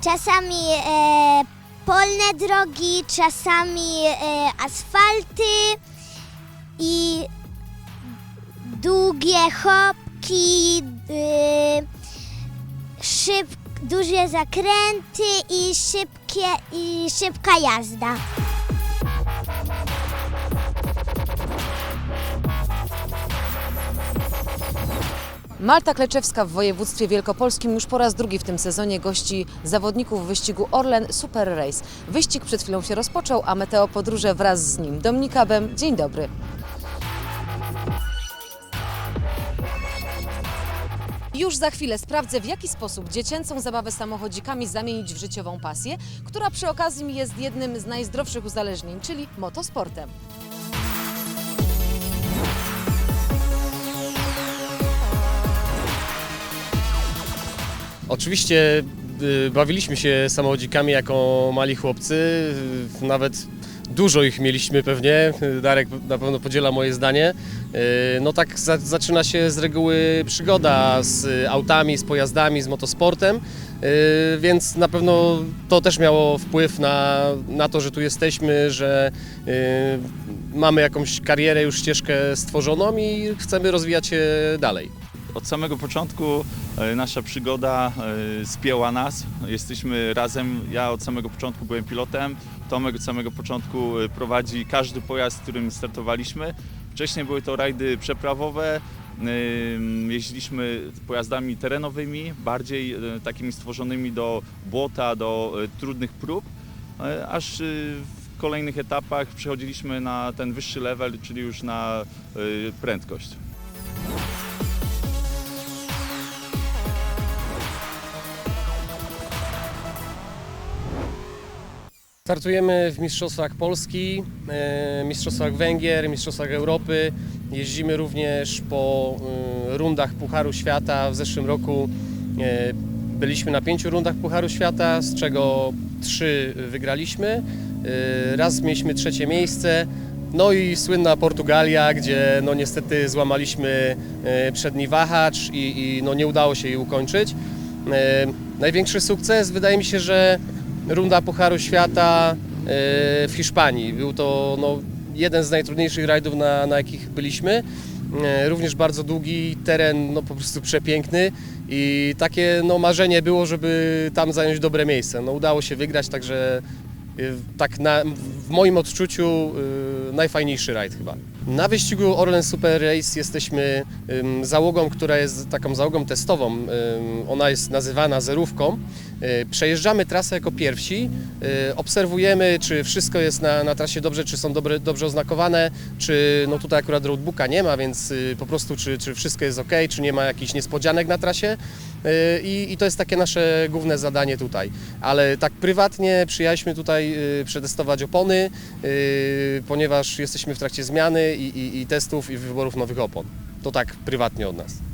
Czasami e, polne drogi, czasami e, asfalty i długie chopki, e, szyb, duże zakręty i, szybkie, i szybka jazda. Malta Kleczewska w województwie wielkopolskim już po raz drugi w tym sezonie gości zawodników wyścigu Orlen Super Race. Wyścig przed chwilą się rozpoczął, a Meteo Podróże wraz z nim. Dominika Bem, dzień dobry. Już za chwilę sprawdzę, w jaki sposób dziecięcą zabawę samochodzikami zamienić w życiową pasję, która przy okazji jest jednym z najzdrowszych uzależnień, czyli motosportem. Oczywiście y, bawiliśmy się samochodzikami jako mali chłopcy, y, nawet dużo ich mieliśmy pewnie, Darek na pewno podziela moje zdanie. Y, No tak za, zaczyna się z reguły przygoda z autami, z pojazdami, z motosportem, y, więc na pewno to też miało wpływ na, na to, że tu jesteśmy, że y, mamy jakąś karierę, już ścieżkę stworzoną i chcemy rozwijać się dalej. Od samego początku e, nasza przygoda e, spięła nas. Jesteśmy razem. Ja od samego początku byłem pilotem. Tomek od samego początku e, prowadzi każdy pojazd, z którym startowaliśmy. Wcześniej były to rajdy przeprawowe. Jeździliśmy pojazdami terenowymi, bardziej takimi stworzonymi do błota, do trudnych prób, aż w kolejnych etapach przechodziliśmy na ten wyższy level, czyli już na prędkość. Startujemy w Mistrzostwach Polski, e, Mistrzostwach Węgier, Mistrzostwach Europy. Jeździmy również po e, rundach Pucharu Świata. W zeszłym roku e, byliśmy na pięciu rundach Pucharu Świata, z czego trzy wygraliśmy. Raz mieliśmy trzecie miejsce. No i słynna Portugalia, gdzie no niestety złamaliśmy przedni wahacz i, i no nie udało się jej ukończyć. Największy sukces wydaje mi się, że runda Pucharu Świata e, w Hiszpanii. Był to no, jeden z najtrudniejszych rajdów, na, na jakich byliśmy. E, Również bardzo długi, teren no, po prostu przepiękny i takie no, marzenie było, żeby tam zająć dobre miejsce. No, udało się wygrać, także e, tak na, w moim odczuciu najfajniejszy rajd chyba. Na wyścigu Orlen Super Race jesteśmy załogą, która jest taką załogą testową. Ona jest nazywana zerówką. Y, Przejeżdżamy trasę jako pierwsi, y, obserwujemy, czy wszystko jest na, na trasie dobrze, czy są dobre, dobrze oznakowane, czy no tutaj akurat roadbooka nie ma, więc y, po prostu czy, czy wszystko jest ok, czy nie ma jakichś niespodzianek na trasie. Y, I, I to jest takie nasze główne zadanie tutaj. Ale tak prywatnie przyjechaliśmy tutaj y, przetestować opony, y, ponieważ jesteśmy w trakcie zmiany i, i, i testów i wyborów nowych opon. To tak prywatnie od nas.